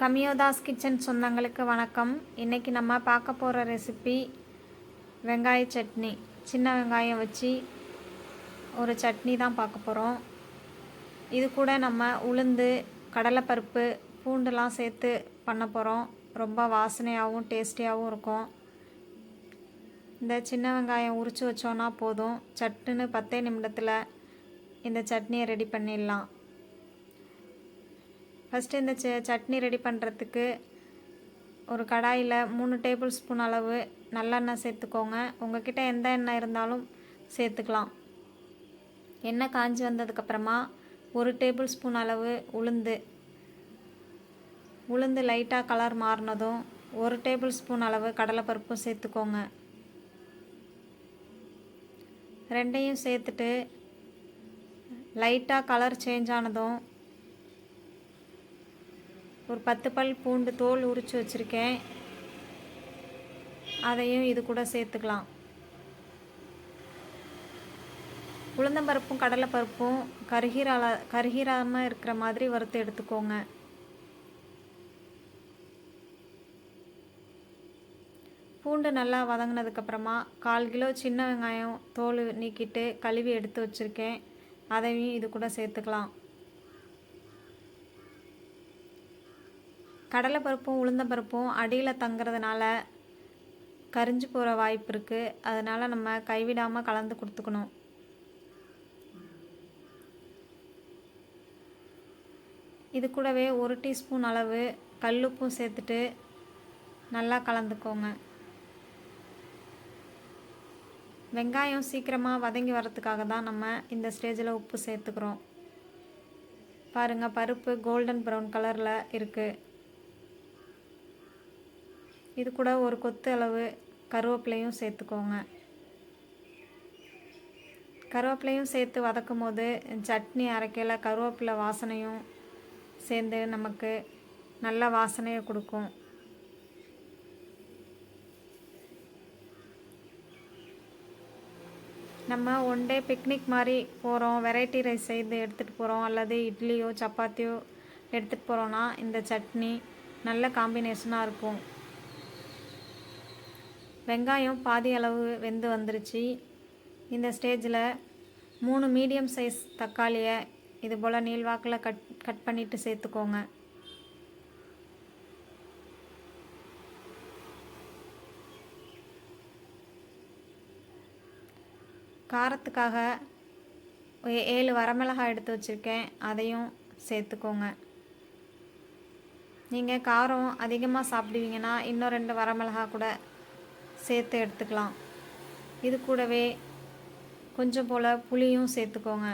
கமியோதாஸ் kitchen சொந்தங்களுக்கு வணக்கம். இன்றைக்கி நம்ம பார்க்க போகிற ரெசிபி வெங்காய சட்னி. சின்ன வெங்காயம் வச்சு ஒரு சட்னி தான் பார்க்க போகிறோம் இது கூட நம்ம உளுந்து கடலைப்பருப்பு பூண்டுலாம் சேர்த்து பண்ண போகிறோம் ரொம்ப வாசனையாகவும் டேஸ்டியாகவும் இருக்கும். இந்த சின்ன வெங்காயம் உரித்து வச்சோன்னா போதும். சட்டுன்னு பத்தே நிமிடத்தில் இந்த சட்னியை ரெடி பண்ணிடலாம். ஃபஸ்ட்டு இந்த ச சட்னி ரெடி பண்ணுறதுக்கு ஒரு கடாயில் மூணு டேபிள் ஸ்பூன் அளவு நல்லெண்ணெய் சேர்த்துக்கோங்க. உங்ககிட்ட எந்த எண்ணெய் இருந்தாலும் சேர்த்துக்கலாம். எண்ணெய் காஞ்சி வந்ததுக்கப்புறமா ஒரு டேபிள் ஸ்பூன் அளவு உளுந்து. உளுந்து லைட்டாக கலர் மாறினதும் ஒரு டேபிள் ஸ்பூன் அளவு கடலைப்பருப்பும் சேர்த்துக்கோங்க. ரெண்டையும் சேர்த்துட்டு லைட்டாக கலர் சேஞ்ச் ஆனதும் ஒரு பத்து பல் பூண்டு தோல் உரித்து வச்சுருக்கேன். அதையும் இது கூட சேர்த்துக்கலாம். உளுந்தம்பருப்பும் கடலைப்பருப்பும் கருகிரால கருகிராமல் இருக்கிற மாதிரி வறுத்து எடுத்துக்கோங்க. பூண்டு நல்லா வதங்கினதுக்கப்புறமா கால் கிலோ சின்ன வெங்காயம் தோல் நீக்கிட்டு கழுவி எடுத்து வச்சுருக்கேன். அதையும் இது கூட சேர்த்துக்கலாம். கடலைப்பருப்பும் உளுந்தம்பருப்பும் அடியில் தங்குறதுனால கரிஞ்சு போகிற வாய்ப்பு இருக்குது அதனால் நம்ம கைவிடாமல் கலந்து கொடுத்துக்கணும். இது கூடவே ஒரு டீஸ்பூன் அளவு கல்லுப்பும் சேர்த்துட்டு நல்லா கலந்துக்கோங்க. வெங்காயம் சீக்கிரமாக வதங்கி வரத்துக்காக தான் நம்ம இந்த ஸ்டேஜில் உப்பு சேர்த்துக்கிறோம். பாருங்கள் பருப்பு கோல்டன் ப்ரௌன் கலரில் இருக்குது இது கூட ஒரு கொத்து அளவு கருவேப்பிலையும் சேர்த்துக்கோங்க. கருவேப்பிலையும் சேர்த்து வதக்கும் போது சட்னி அரைக்கையில் கருவேப்பிலை வாசனையும் சேர்ந்து நமக்கு நல்ல வாசனையை கொடுக்கும். நம்ம ஒன் டே பிக்னிக் மாதிரி போகிறோம் வெரைட்டி ரைஸ் செய்து எடுத்துகிட்டு போகிறோம் அல்லது இட்லியோ சப்பாத்தியோ எடுத்துகிட்டு போகிறோன்னா இந்த சட்னி நல்ல காம்பினேஷனாக இருக்கும். வெங்காயம் பாதி அளவு வெந்து வந்துருச்சு. இந்த ஸ்டேஜில் மூணு மீடியம் சைஸ் தக்காளியை இது போல் நீள்வாக்கில் கட் கட் பண்ணிவிட்டு சேர்த்துக்கோங்க. காரத்துக்காக ஏழு வரமிளகாய் எடுத்து வச்சுருக்கேன். அதையும் சேர்த்துக்கோங்க. நீங்கள் காரம் அதிகமாக சாப்பிடுவீங்கன்னா இன்னும் ரெண்டு வரமிளகா கூட சேர்த்து எடுத்துக்கலாம். இது கூடவே கொஞ்சம் போல் புளியும் சேர்த்துக்கோங்க.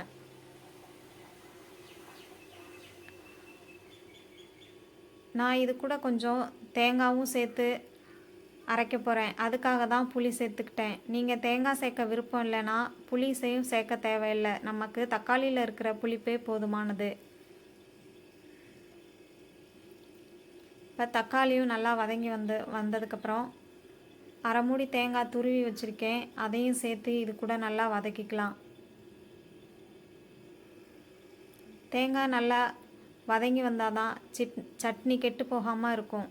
நான் இது கூட கொஞ்சம் தேங்காவும் சேர்த்து அரைக்க போகிறேன் அதுக்காக தான் புளி சேர்த்துக்கிட்டேன். நீங்கள் தேங்காய் சேர்க்க விருப்பம் இல்லைன்னா புளிசையும் சேர்க்க தேவையில்லை. நமக்கு தக்காளியில் இருக்கிற புளிப்பே போதுமானது. இப்போ தக்காளியும் நல்லா வதங்கி வந்து வந்ததுக்கப்புறம் அரை மூடி தேங்காய் துருவி வச்சுருக்கேன். அதையும் சேர்த்து இது கூட நல்லா வதக்கிக்கலாம். தேங்காய் நல்லா வதங்கி வந்தால் தான் சிட் சட்னி கெட்டு போகாமல் இருக்கும்.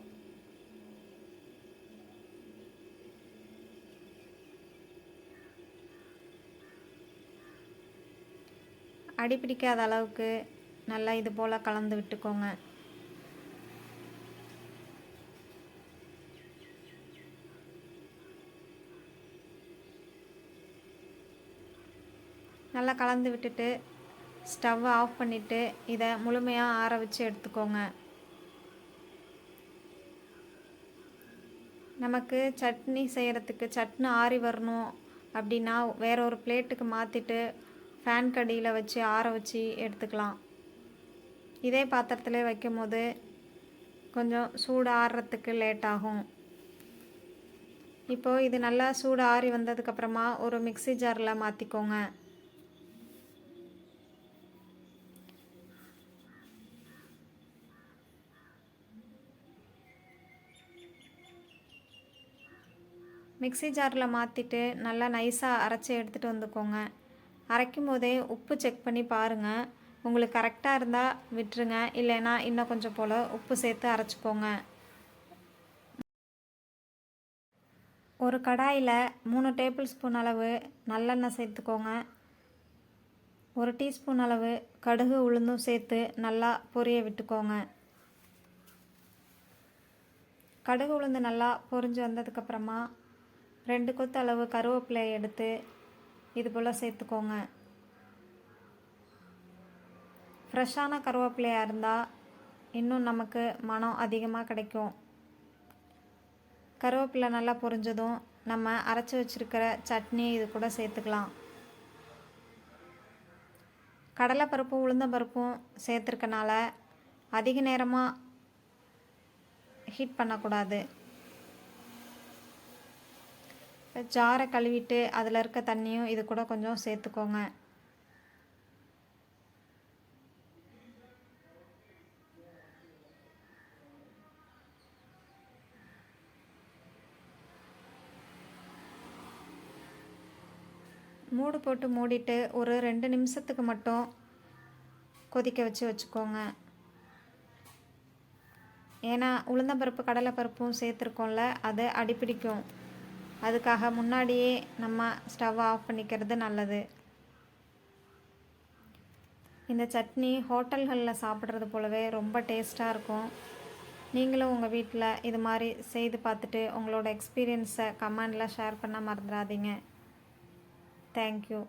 அடிப்பிடிக்காத அளவுக்கு நல்லா இது போல் கலந்து விட்டுக்கோங்க. நல்லா கலந்து விட்டுட்டு ஸ்டவ்வை ஆஃப் பண்ணிவிட்டு இதை முழுமையாக ஆற வச்சு எடுத்துக்கோங்க. நமக்கு சட்னி செய்கிறதுக்கு சட்னி ஆறி வரணும் அப்படின்னா வேற ஒரு பிளேட்டுக்கு மாற்றிட்டு ஃபேன் கடியில் வச்சு ஆற வச்சு எடுத்துக்கலாம். இதே பாத்திரத்தில் வைக்கும் போது கொஞ்சம் சூடு ஆறுறதுக்கு லேட் ஆகும். இப்போது இது நல்லா சூடு ஆறி வந்ததுக்கப்புறமா ஒரு மிக்ஸி ஜாரில் மாற்றிக்கோங்க மிக்ஸி ஜாரில் மாற்றிட்டு நல்லா நைஸாக அரைச்சி எடுத்துகிட்டு வந்துக்கோங்க. அரைக்கும் போதே உப்பு செக் பண்ணி பாருங்கள் உங்களுக்கு கரெக்டாக இருந்தால் விட்டுருங்க. இல்லைன்னா இன்னும் கொஞ்சம் போல் உப்பு சேர்த்து அரைச்சிக்கோங்க. ஒரு கடாயில் மூணு டேபிள் ஸ்பூன் அளவு நல்லெண்ணெய் சேர்த்துக்கோங்க. ஒரு டீஸ்பூன் அளவு கடுகு உளுந்தும் சேர்த்து நல்லா பொரிய விட்டுக்கோங்க. கடுகு உளுந்து நல்லா பொரிஞ்சு வந்ததுக்கப்புறமா ரெண்டு கொத்து அளவு கருவேப்பிலையை எடுத்து இது போல் சேர்த்துக்கோங்க. ஃப்ரெஷ்ஷான கருவேப்பிலையாக இருந்தால் இன்னும் நமக்கு மனம் அதிகமாக கிடைக்கும். கருவேப்பிலை நல்லா பொரிஞ்சதும் நம்ம அரைச்சி வச்சுருக்கிற சட்னி இது கூட சேர்த்துக்கலாம். கடலைப்பருப்பும் உளுந்தம்பருப்பும் சேர்த்துருக்கனால அதிக நேரமாக ஹீட் பண்ணக்கூடாது. ஜாரை கழுவிட்டு அதில் இருக்க தண்ணியும் இது கூட கொஞ்சம் சேர்த்துக்கோங்க. மூடு போட்டு மூடிட்டு ஒரு ரெண்டு நிமிஷத்துக்கு மட்டும் கொதிக்க வச்சு வச்சுக்கோங்க. ஏன்னா உளுந்தம்பருப்பு கடலைப்பருப்பும் சேர்த்துருக்கோம்ல அது அடிப்பிடிக்கும். அதுக்காக முன்னாடியே நம்ம ஸ்டவ் ஆஃப் பண்ணிக்கிறது நல்லது. இந்த சட்னி ஹோட்டல்களில் சாப்பிட்றது போலவே ரொம்ப டேஸ்ட்டாக இருக்கும். நீங்களும் உங்கள் வீட்டில் இது மாதிரி செய்து பார்த்துட்டு உங்களோட எக்ஸ்பீரியன்ஸை கமெண்டில் ஷேர் பண்ண மறந்துடாதீங்க. தேங்க்யூ.